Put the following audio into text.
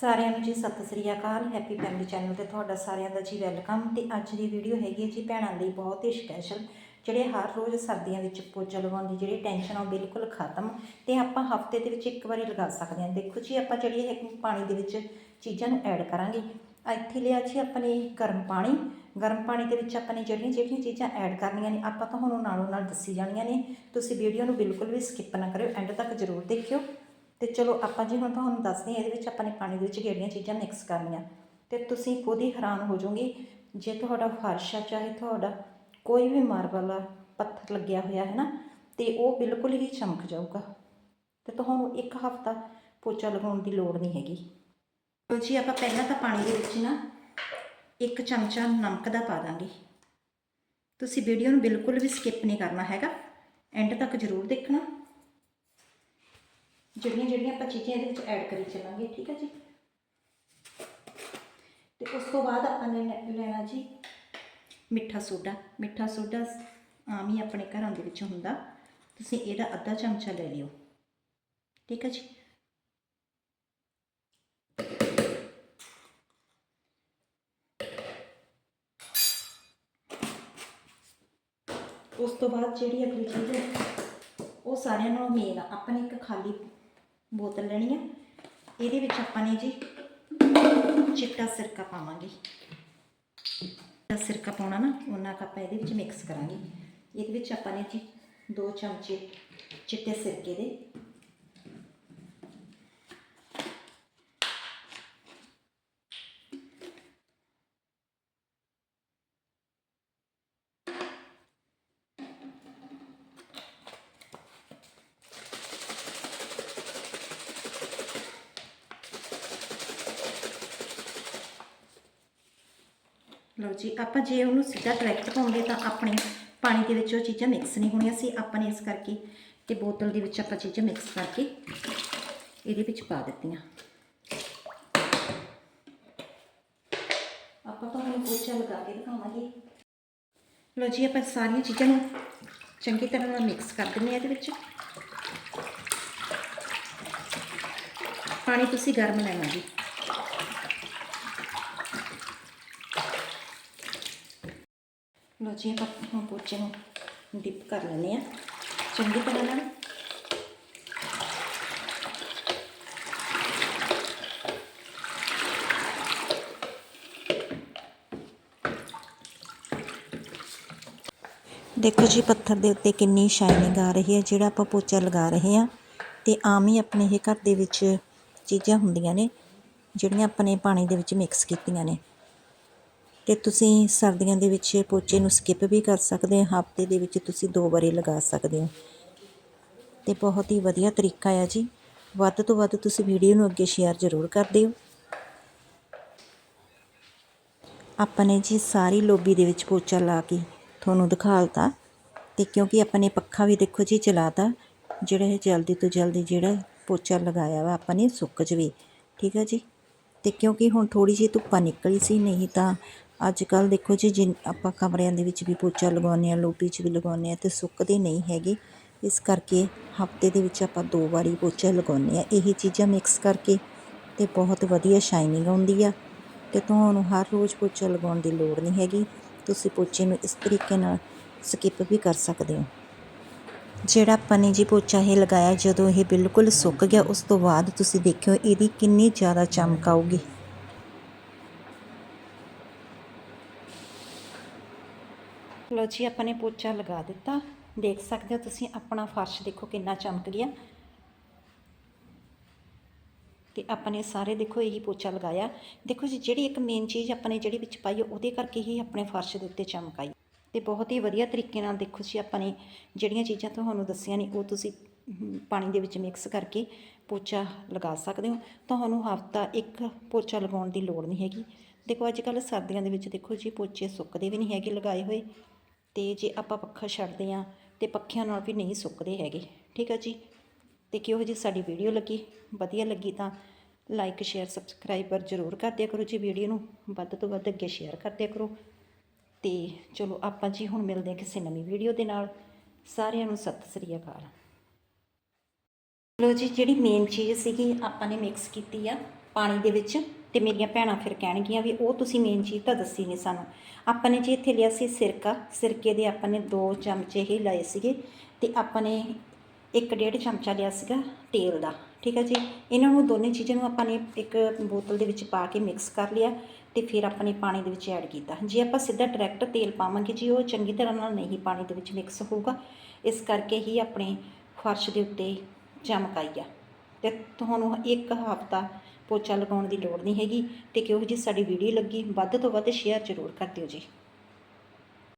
ਸਾਰਿਆਂ ਨੂੰ ਜੀ ਸਤਿ ਸ੍ਰੀ ਅਕਾਲ ਹੈਪੀ ਫੈਮਿਲੀ ਚੈਨਲ ਤੇ ਤੁਹਾਡਾ ਸਾਰਿਆਂ ਦਾ ਜੀ ਵੈਲਕਮ ਤੇ ਅੱਜ ਦੀ ਵੀਡੀਓ ਹੈਗੀ ਹੈ ਜੀ ਭੈਣਾਂ ਲਈ ਬਹੁਤ ਹੀ ਸਪੈਸ਼ਲ ਜਿਹੜੇ ਹਰ ਰੋਜ਼ ਸਰਦੀਆਂ ਵਿੱਚ ਪੋਚਾ ਲਗਾਉਣ ਦੀ ਜਿਹੜੀ ਟੈਨਸ਼ਨ ਆ ਉਹ ਬਿਲਕੁਲ ਖਤਮ ਤੇ ਆਪਾਂ ਹਫ਼ਤੇ ਦੇ ਵਿੱਚ ਇੱਕ ਵਾਰੀ ਲਗਾ ਸਕਦੇ ਹਾਂ। ਦੇਖੋ ਜੀ, ਆਪਾਂ ਜਿਹੜੀ ਇਹ ਪਾਣੀ ਦੇ ਵਿੱਚ ਚੀਜ਼ਾਂ ਨੂੰ ਐਡ ਕਰਾਂਗੇ। ਇੱਥੇ ਲਿਆ ਜੀ ਆਪਣੇ ਗਰਮ ਪਾਣੀ। ਗਰਮ ਪਾਣੀ ਦੇ ਵਿੱਚ ਆਪਾਂ ਨੇ ਜਿਹੜੀਆਂ ਜਿਹੜੀਆਂ ਚੀਜ਼ਾਂ ਐਡ ਕਰਨੀਆਂ ਨੇ, ਆਪਾਂ ਤੁਹਾਨੂੰ ਨਾਲੋਂ ਨਾਲ ਦੱਸੀ ਜਾਣੀਆਂ ਨੇ। ਤੁਸੀਂ ਵੀਡੀਓ ਨੂੰ ਬਿਲਕੁਲ ਵੀ ਸਕਿਪ ਨਾ ਕਰਿਓ ਐਂਡ ਤੱਕ ਜ਼ਰੂਰ ਦੇਖਿਓ। ਤੇ ਚਲੋ ਆਪਾਂ ਜੀ ਹੁਣ ਤੁਹਾਨੂੰ ਦੱਸਦੇ ਹਾਂ, ਇਹਦੇ ਵਿੱਚ ਆਪਾਂ ਨੇ ਪਾਣੀ ਦੇ ਵਿੱਚ ਕਿਹੜੀਆਂ ਚੀਜ਼ਾਂ ਮਿਕਸ ਕਰਨੀਆਂ। ਤੇ ਤੁਸੀਂ ਖੁਦ ਹੀ ਹੈਰਾਨ ਹੋ ਜਾਓਗੇ, ਜੇ ਤੁਹਾਡਾ ਫਰਸ਼ ਆ, ਚਾਹੇ ਤੁਹਾਡਾ ਕੋਈ ਵੀ ਮਾਰਬਲ ਆ, ਪੱਥਰ ਲੱਗਿਆ ਹੋਇਆ ਹੈ ਨਾ ਤੇ ਉਹ ਬਿਲਕੁਲ ਹੀ ਚਮਕ ਜਾਊਗਾ। ਤੇ ਤੁਹਾਨੂੰ ਇੱਕ ਹਫਤਾ ਪੋਚਾ ਲਗਾਉਣ ਦੀ ਲੋੜ ਨਹੀਂ ਹੈਗੀ। ਲਓ ਜੀ, ਆਪਾਂ ਪਹਿਲਾਂ ਤਾਂ ਪਾਣੀ ਦੇ ਵਿੱਚ ਨਾ ਇੱਕ ਚਮਚਾ ਨਮਕ ਦਾ ਪਾ ਦਾਂਗੇ। ਤੁਸੀਂ ਵੀਡੀਓ ਨੂੰ ਬਿਲਕੁਲ ਵੀ ਸਕਿਪ ਨਹੀਂ ਕਰਨਾ ਹੈਗਾ। ਐਂਡ ਤੱਕ ਜ਼ਰੂਰ ਦੇਖਣਾ। ਜਿਹੜੀਆਂ ਜਿਹੜੀਆਂ ਆਪਾਂ ਚੀਜ਼ਾਂ ਇਹਦੇ ਵਿੱਚ ਐਡ ਕਰੀ ਚੱਲਾਂਗੇ, ਠੀਕ ਹੈ ਜੀ? ਤੇ ਉਸ ਤੋਂ ਬਾਅਦ ਆਪਾਂ ਨੇ ਲੈਣਾ ਜੀ ਮਿੱਠਾ ਸੋਡਾ। ਮਿੱਠਾ ਸੋਡਾ ਆਮ ਹੀ ਆਪਣੇ ਘਰਾਂ ਦੇ ਵਿੱਚ ਹੁੰਦਾ। ਤੁਸੀਂ ਇਹਦਾ ਅੱਧਾ ਚਮਚਾ ਲੈ ਲਿਓ। ਠੀਕ ਹੈ ਜੀ? ਉਸ ਤੋਂ ਬਾਅਦ ਜਿਹੜੀ ਅਗਲੀ ਚੀਜ਼ ਹੈ, ਉਹ ਸਾਰਿਆਂ ਨਾਲੋਂ ਮੇਨ ਆ। ਆਪਾਂ ਨੇ ਇੱਕ ਖਾਲੀ ਬੋਤਲ ਲੈਣੀ ਆ। ਇਹਦੇ ਵਿੱਚ ਆਪਾਂ ਨੇ ਜੀ ਚਿੱਟਾ ਸਿਰਕਾ ਪਾਵਾਂਗੇ। ਚਿੱਟਾ ਸਿਰਕਾ ਪਾਉਣਾ ਨਾ ਉਹਨਾਂ ਕੁ ਆਪਾਂ ਇਹਦੇ ਵਿੱਚ ਮਿਕਸ ਕਰਾਂਗੇ। ਇਹਦੇ ਵਿੱਚ ਆਪਾਂ ਨੇ ਜੀ 2 ਚਮਚੇ ਚਿੱਟੇ ਸਿਰਕੇ ਦੇ ਲਓ ਜੀ, ਆਪਾਂ ਜੇ ਉਹਨੂੰ ਸਿੱਧਾ ਡਾਇਰੈਕਟ ਪਾਉਂਦੇ ਤਾਂ ਆਪਣੇ ਪਾਣੀ ਦੇ ਵਿੱਚ ਉਹ ਚੀਜ਼ਾਂ ਮਿਕਸ ਨਹੀਂ ਹੋਣੀਆਂ ਸੀ। ਆਪਾਂ ਨੇ ਇਸ ਕਰਕੇ ਤੇ ਬੋਤਲ ਦੇ ਵਿੱਚ ਆਪਾਂ ਚੀਜ਼ਾਂ ਮਿਕਸ ਕਰਕੇ ਇਹਦੇ ਵਿੱਚ ਪਾ ਦਿੱਤੀਆਂ। ਆਪਾਂ ਤੁਹਾਨੂੰ ਹੁਣ ਪੋਚਾ ਲਗਾ ਕੇ ਦਿਖਾਵਾਂਗੇ। ਲਓ ਜੀ, ਆਪਾਂ ਸਾਰੀਆਂ ਚੀਜ਼ਾਂ ਨੂੰ ਚੰਗੀ ਤਰ੍ਹਾਂ ਨਾਲ ਮਿਕਸ ਕਰ ਦਿੰਦੇ ਆ ਇਹਦੇ ਵਿੱਚ। ਪਾਣੀ ਤੁਸੀਂ ਗਰਮ ਲੈਣਾ ਜੀ। ਲਓ ਜੀ, ਆਪਾਂ ਹੁਣ ਪੋਚੇ ਨੂੰ ਡਿਪ ਕਰ ਲੈਂਦੇ ਆ ਚੰਗੀ ਤਰ੍ਹਾਂ ਨਾਲ। ਦੇਖੋ ਜੀ, ਪੱਥਰ ਦੇ ਉੱਤੇ ਕਿੰਨੀ ਸ਼ਾਈਨਿੰਗ ਆ ਰਹੀ ਹੈ, ਜਿਹੜਾ ਆਪਾਂ ਪੋਚਾ ਲਗਾ ਰਹੇ ਹਾਂ। ਤੇ ਆਮ ਹੀ ਆਪਣੇ ਇਹ ਘਰ ਦੇ ਵਿੱਚ ਚੀਜ਼ਾਂ ਹੁੰਦੀਆਂ ਨੇ, ਜਿਹੜੀਆਂ ਆਪਣੇ ਪਾਣੀ ਦੇ ਵਿੱਚ ਮਿਕਸ ਕੀਤੀਆਂ ਨੇ। ਤੇ ਤੁਸੀਂ ਸਰਦੀਆਂ ਦੇ ਵਿੱਚ ਪੋਚੇ ਨੂੰ ਸਕਿਪ ਵੀ ਕਰ ਸਕਦੇ ਹੋ, ਹਫ਼ਤੇ ਦੇ ਵਿੱਚ ਤੁਸੀਂ ਦੋ ਵਾਰੀ ਲਗਾ ਸਕਦੇ ਹੋ। ਤੇ ਬਹੁਤ ਹੀ ਵਧੀਆ ਤਰੀਕਾ ਆ ਜੀ। ਵੱਧ ਤੋਂ ਵੱਧ ਤੁਸੀਂ ਵੀਡੀਓ ਨੂੰ ਅੱਗੇ ਸ਼ੇਅਰ ਜ਼ਰੂਰ ਕਰ ਦਿਓ। ਆਪਾਂ ਨੇ ਜੀ ਸਾਰੀ ਲੋਬੀ ਦੇ ਵਿੱਚ ਪੋਚਾ ਲਾ ਕੇ ਤੁਹਾਨੂੰ ਦਿਖਾਲਤਾ ਤੇ ਕਿਉਂਕਿ ਆਪਾਂ ਨੇ ਪੱਖਾ ਵੀ ਦੇਖੋ ਜੀ ਚਲਾਤਾ, ਜਿਹੜਾ ਇਹ ਜਲਦੀ ਤੋਂ ਜਲਦੀ ਜਿਹੜਾ ਪੋਚਾ ਲਗਾਇਆ ਵਾ ਆਪਾਂ ਨੇ ਸੁੱਕ ਜਵੇ। ਠੀਕ ਹੈ ਜੀ? ਤੇ ਕਿਉਂਕਿ ਹੁਣ ਥੋੜੀ ਜਿਹੀ ਧੁੱਪਾਂ ਨਿਕਲੀ ਸੀ, ਨਹੀਂ ਤਾਂ ਅੱਜ ਕੱਲ ਦੇਖੋ ਜੀ, ਜਿਨ, ਆਪਾਂ ਕਮਰਿਆਂ ਦੇ ਵਿੱਚ ਵੀ ਪੋਚਾ ਲਗਾਉਂਦੇ ਹਾਂ ਲੋਬੀ 'ਚ ਵੀ ਲਗਾਉਂਦੇ ਹਾਂ ਅਤੇ ਸੁੱਕਦੇ ਨਹੀਂ ਹੈਗੇ। ਇਸ ਕਰਕੇ ਹਫ਼ਤੇ ਦੇ ਵਿੱਚ ਆਪਾਂ ਦੋ ਵਾਰੀ ਪੋਚਾ ਲਗਾਉਂਦੇ ਹਾਂ। ਇਹ ਚੀਜ਼ਾਂ ਮਿਕਸ ਕਰਕੇ ਅਤੇ ਬਹੁਤ ਵਧੀਆ ਸ਼ਾਈਨਿੰਗ ਆਉਂਦੀ ਆ ਅਤੇ ਤੁਹਾਨੂੰ ਹਰ ਰੋਜ਼ ਪੋਚਾ ਲਗਾਉਣ ਦੀ ਲੋੜ ਨਹੀਂ ਹੈਗੀ। ਤੁਸੀਂ ਪੋਚੇ ਨੂੰ ਇਸ ਤਰੀਕੇ ਨਾਲ ਸਕਿਪ ਵੀ ਕਰ ਸਕਦੇ ਹੋ। ਜਿਹੜਾ ਆਪਾਂ ਨੇ ਜੀ ਪੋਚਾ ਇਹ ਲਗਾਇਆ, ਜਦੋਂ ਇਹ ਬਿਲਕੁਲ ਸੁੱਕ ਗਿਆ, ਉਸ ਤੋਂ ਬਾਅਦ ਤੁਸੀਂ ਦੇਖਿਓ ਇਹਦੀ ਕਿੰਨੀ ਜ਼ਿਆਦਾ ਚਮਕ ਆਊਗੀ। ਲੋ ਜੀ, ਆਪਾਂ ਨੇ ਪੋਚਾ ਲਗਾ ਦਿੱਤਾ। ਦੇਖ ਸਕਦੇ ਹੋ ਤੁਸੀਂ ਆਪਣਾ ਫਰਸ਼ ਦੇਖੋ ਕਿੰਨਾ ਚਮਕ ਗਿਆ ਤੇ ਆਪਾਂ ਨੇ ਸਾਰੇ ਦੇਖੋ ਇਹੀ ਪੋਚਾ ਲਗਾਇਆ। ਦੇਖੋ ਜੀ, ਜਿਹੜੀ ਇੱਕ ਮੇਨ ਚੀਜ਼ ਆਪਾਂ ਨੇ ਜਿਹੜੀ ਵਿੱਚ ਪਾਈ ਉਹਦੇ ਕਰਕੇ ਹੀ ਆਪਣੇ ਫਰਸ਼ ਦੇ ਉੱਤੇ ਚਮਕ ਆਈ। ਤੇ ਬਹੁਤ ਹੀ ਵਧੀਆ ਤਰੀਕੇ ਨਾਲ ਦੇਖੋ ਜੀ, ਆਪਾਂ ਨੇ ਜਿਹੜੀਆਂ ਚੀਜ਼ਾਂ ਤੁਹਾਨੂੰ ਦੱਸੀਆਂ ਨੇ, ਉਹ ਤੁਸੀਂ ਪਾਣੀ ਦੇ ਵਿੱਚ ਮਿਕਸ ਕਰਕੇ ਪੋਚਾ ਲਗਾ ਸਕਦੇ ਹੋ। ਤੁਹਾਨੂੰ ਹਫਤਾ ਇੱਕ ਪੋਚਾ ਲਗਾਉਣ ਦੀ ਲੋੜ ਨਹੀਂ ਹੈਗੀ। ਦੇਖੋ, ਅੱਜ ਕੱਲ੍ਹ ਸਰਦੀਆਂ ਦੇ ਵਿੱਚ ਦੇਖੋ ਜੀ, ਪੋਚੇ ਸੁੱਕਦੇ ਵੀ ਨਹੀਂ ਹੈਗੇ ਲਗਾਏ ਹੋਏ। ਅਤੇ ਜੇ ਆਪਾਂ ਪੱਖਾ ਛੱਡਦੇ ਹਾਂ ਤੇ ਪੱਖਿਆਂ ਨਾਲ ਵੀ ਨਹੀਂ ਸੁੱਕਦੇ ਹੈਗੇ। ਠੀਕ ਆ ਜੀ? ਅਤੇ ਕਿਹੋ ਜੀ ਸਾਡੀ ਵੀਡੀਓ ਲੱਗੀ? ਵਧੀਆ ਲੱਗੀ ਤਾਂ ਲਾਈਕ ਸ਼ੇਅਰ ਸਬਸਕ੍ਰਾਈਬਰ ਜ਼ਰੂਰ ਕਰ ਦਿਆ ਕਰੋ ਜੀ ਵੀਡੀਓ ਨੂੰ। ਵੱਧ ਤੋਂ ਵੱਧ ਅੱਗੇ ਸ਼ੇਅਰ ਕਰ ਦਿਆ ਕਰੋ। ਤੇ ਚਲੋ ਆਪਾਂ ਜੀ ਹੁਣ ਮਿਲਦੇ ਹਾਂ ਕਿਸੇ ਨਵੀਂ ਵੀਡੀਓ ਦੇ ਨਾਲ। ਸਾਰਿਆਂ ਨੂੰ ਸਤਿ ਸ੍ਰੀ ਅਕਾਲ। ਚਲੋ ਜੀ, ਜਿਹੜੀ ਮੇਨ ਚੀਜ਼ ਸੀਗੀ ਆਪਾਂ ਨੇ ਮਿਕਸ ਕੀਤੀ ਆ ਪਾਣੀ ਦੇ ਵਿੱਚ। ਤੇ ਮੇਰੀਆਂ ਭੈਣਾਂ ਫਿਰ ਕਹਿਣਗੀਆਂ ਵੀ ਉਹ ਤੁਸੀਂ ਮੇਨ ਚੀਜ਼ ਤਾਂ ਦੱਸੀ ਨਹੀਂ ਸਾਨੂੰ। ਆਪਾਂ ਨੇ ਜੀ ਇੱਥੇ ਲਿਆ ਸੀ ਸਿਰਕਾ, ਸਿਰਕੇ ਦੇ ਆਪਾਂ ਨੇ ਦੋ ਚਮਚੇ ਹੀ ਲਏ ਸੀਗੇ ਤੇ ਆਪਾਂ ਨੇ ਇੱਕ ਡੇਢ ਚਮਚਾ ਲਿਆ ਸੀਗਾ ਤੇਲ ਦਾ, ਠੀਕ ਹੈ ਜੀ? ਇਹਨਾਂ ਨੂੰ ਦੋਨੇ ਚੀਜ਼ਾਂ ਨੂੰ ਆਪਾਂ ਨੇ ਇੱਕ ਬੋਤਲ ਦੇ ਵਿੱਚ ਪਾ ਕੇ ਮਿਕਸ ਕਰ ਲਿਆ ਤੇ ਫਿਰ ਆਪਾਂ ਨੇ ਪਾਣੀ ਦੇ ਵਿੱਚ ਐਡ ਕੀਤਾ। ਜੇ ਆਪਾਂ ਸਿੱਧਾ ਡਾਇਰੈਕਟ ਤੇਲ ਪਾਵਾਂਗੇ ਜੀ, ਉਹ ਚੰਗੀ ਤਰ੍ਹਾਂ ਨਾਲ ਨਹੀਂ ਪਾਣੀ ਦੇ ਵਿੱਚ ਮਿਕਸ ਹੋਊਗਾ। ਇਸ ਕਰਕੇ ਹੀ ਆਪਣੇ ਫਰਸ਼ ਦੇ ਉੱਤੇ ਚਮਕ ਆ। ਤੇ ਤੁਹਾਨੂੰ ਇੱਕ ਹਫ਼ਤਾ ਪੋਚਾ ਲਗਾਉਣ ਦੀ ਲੋੜ ਨਹੀਂ ਹੈਗੀ ਤੇ ਕਿਹੋ ਜੀ ਸਾਡੀ ਵੀਡੀਓ ਲੱਗੀ ਵੱਧ ਤੋਂ ਵੱਧ ਸ਼ੇਅਰ ਜ਼ਰੂਰ ਕਰ ਦਿਓ ਜੀ।